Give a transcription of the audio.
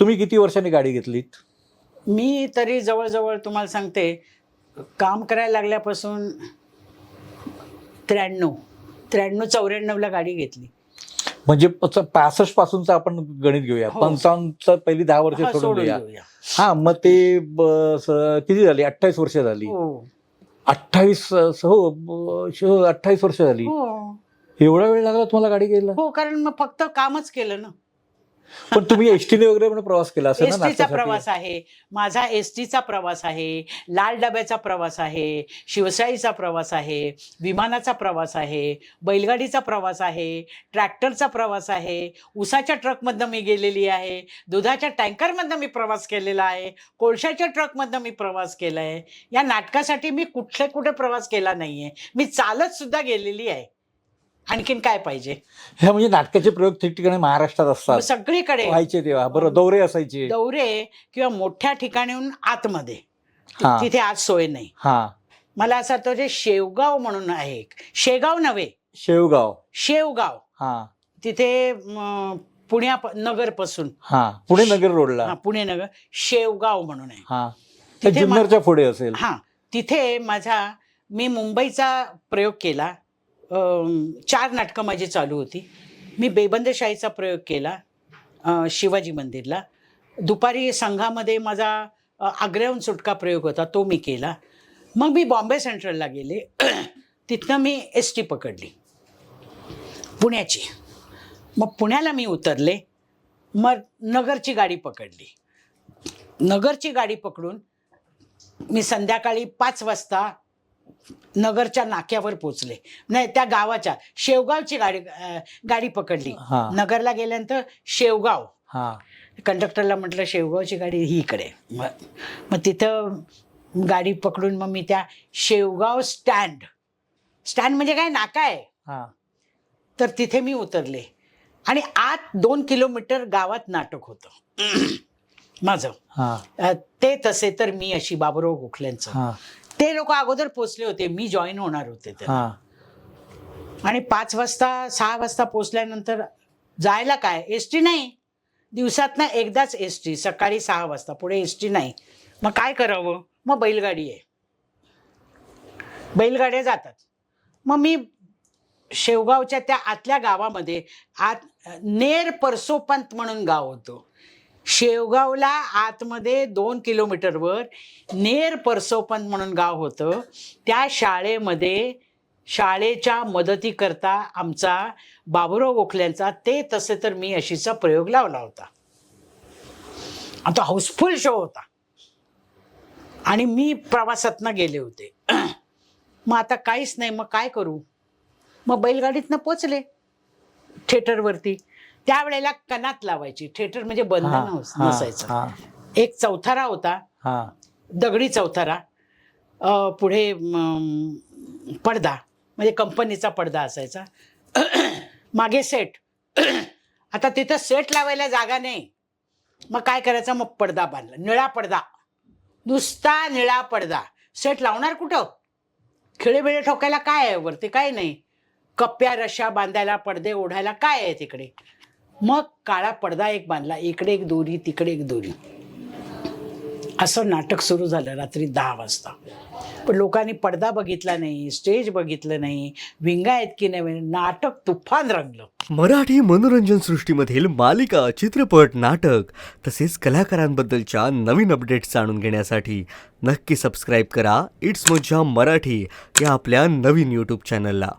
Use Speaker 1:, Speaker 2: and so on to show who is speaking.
Speaker 1: तुम्ही किती वर्षांनी गाडी घेतलीत
Speaker 2: मी तरी जवळजवळ तुम्हाला सांगते काम करायला लागल्यापासून त्र्याण्णव त्र्याण्णव चौऱ्याण्णवला गाडी घेतली.
Speaker 1: म्हणजे पासष्ट पासूनच आपण गणित घेऊया.
Speaker 2: हो.
Speaker 1: पंचावन्नचं पहिली दहा वर्ष
Speaker 2: हा,
Speaker 1: सोडून घेऊया. हा मग ते किती झाली? अठ्ठावीस वर्ष झाली.
Speaker 2: हो.
Speaker 1: अठ्ठावीस हो अठ्ठावीस वर्ष झाली.
Speaker 2: हो.
Speaker 1: एवढा वेळ लागला तुम्हाला गाडी घ्यायला?
Speaker 2: हो कारण मग फक्त कामच केलं ना.
Speaker 1: पण तुम्ही एसटीने वगैरे पण प्रवास केला असेल
Speaker 2: एसटीचा? प्रवास आहे. माझा एसटीचा प्रवास आहे. लाल डब्याचा प्रवास आहे. शिवशाहीचा प्रवास आहे. विमानाचा प्रवास आहे. बैलगाडीचा प्रवास आहे. ट्रॅक्टरचा प्रवास आहे. उसाच्या ट्रकमधनं मी गेलेली आहे. दुधाच्या टँकरमधनं मी प्रवास केलेला आहे. कोळशाच्या ट्रकमधनं मी प्रवास केला आहे या नाटकासाठी मी कुठले कुठे प्रवास केला नाहीये. मी चालत सुद्धा गेलेली आहे. आणखीन काय पाहिजे?
Speaker 1: हे म्हणजे नाटकाचे प्रयोग ठिकठिकाणी महाराष्ट्रात असतात.
Speaker 2: सगळीकडे.
Speaker 1: व्हायचे तेव्हा. बरं दौरे असायचे.
Speaker 2: दौरे किंवा मोठ्या ठिकाणीहून आतमध्ये.
Speaker 1: हा.
Speaker 2: तिथे आज सोय नाही.
Speaker 1: हा.
Speaker 2: मला असं वाटतं जे शेवगाव म्हणून आहे एक. शेगाव नव्हे.
Speaker 1: शेवगाव.
Speaker 2: शेवगाव.
Speaker 1: हा.
Speaker 2: तिथे म, पुण्या नगरपासून
Speaker 1: हा. पुणे नगर रोडला.
Speaker 2: पुणे नगर. शेवगाव म्हणून आहे.
Speaker 1: हा. त्या
Speaker 2: तिथे मा-
Speaker 1: जुन्नरच्या पुढे असेल.
Speaker 2: हा. तिथे माझा मी मुंबईचा प्रयोग केला. चार नाटकं माझी चालू होती. मी बेबंदशाहीचा प्रयोग केला शिवाजी मंदिरला. दुपारी संघामध्ये माझा आग्र्याहून सुटका प्रयोग होता तो मी केला. मग मी बॉम्बे सेंट्रलला गेले. तिथनं मी एस टी पकडली. पुण्याची. मग पुण्याला मी उतरले. मग नगरची गाडी पकडली. नगरची गाडी पकडून मी संध्याकाळी पाच वाजता नगरच्या नाक्यावर पोचले. नाही त्या गावाच्या शेवगावची गाडी अं, गाडी पकडली.
Speaker 1: हा.
Speaker 2: नगरला गेल्यानंतर शेवगाव.
Speaker 1: हा.
Speaker 2: कंडक्टरला म्हटलं शेवगावची गाडी ही इकडे. मग मग तिथं गाडी पकडून मग मी त्या शेवगाव स्टँड स्टँड म्हणजे काय? नाका आहे.
Speaker 1: हा.
Speaker 2: तर तिथे मी उतरले. आणि आत दोन किलोमीटर गावात नाटक होतं. माझं.
Speaker 1: हा.
Speaker 2: अ, ते तसे तर मी अशी बाबुराव गोखल्यांचं
Speaker 1: हा.
Speaker 2: ते लोक अगोदर पोचले होते. मी जॉईन होणार होते
Speaker 1: हा.
Speaker 2: आणि पाच वाजता सहा वाजता पोचल्यानंतर जायला काय? एस टी नाही. दिवसातनं एकदाच एस टी सकाळी सहा वाजता. पुढे एस टी नाही. मग काय करावं? मग बैलगाडी आहे. बैलगाड्या जातात. मग मी शेवगावच्या त्या आतल्या गावामध्ये आत नेर परसोपंत म्हणून गाव होतं. शेवगावला आतमध्ये दोन किलोमीटरवर नेर परसोपंत म्हणून गाव होतं. त्या शाळेमध्ये शाळेच्या मदतीकरता आमचा बाबुराव गोखल्यांचा ते तसे तर मी अशीचा प्रयोग लावला होता. आता हाऊसफुल शो होता. आणि मी प्रवासातनं गेले होते. मग आता काहीच नाही मग काय करू? मग बैलगाडीतनं पोचले. थिएटरवरती त्यावेळेला कनात लावायची. थिएटर म्हणजे बंद
Speaker 1: हा,
Speaker 2: नस-
Speaker 1: हा,
Speaker 2: नसायचं.
Speaker 1: हा,
Speaker 2: एक चौथारा होता.
Speaker 1: हा.
Speaker 2: दगडी चौथारा. अ, पुढे म, पडदा. म्हणजे कंपनीचा पडदा असायचा. मागे सेट आता तिथं सेट लावायला जागा नाही. मग काय करायचं? मग पडदा बांधला. निळा पडदा. नुसता निळा पडदा. सेट लावणार कुठं? खिळेबिळे ठोकायला काय आहे वरती? काय नाही. कप्प्या रश्या बांधायला पडदे ओढायला काय आहे तिकडे? मग काळा पडदा एक बांधला इकडे एक दोरी तिकडे एक दोरी. असं नाटक सुरू झालं रात्री दहा वाजता. पण लोकांनी पडदा बघितला नाही स्टेज बघितलं नाही विंगा आहेत की नाही नाटक तुफान रंगलं.
Speaker 3: मराठी मनोरंजन सृष्टीमधील मालिका चित्रपट नाटक तसेच कलाकारांबद्दलच्या नवीन अपडेट्स जाणून घेण्यासाठी नक्की सबस्क्राईब करा. इट्स मज्जा मराठी या आपल्या नवीन यूट्यूब चॅनलला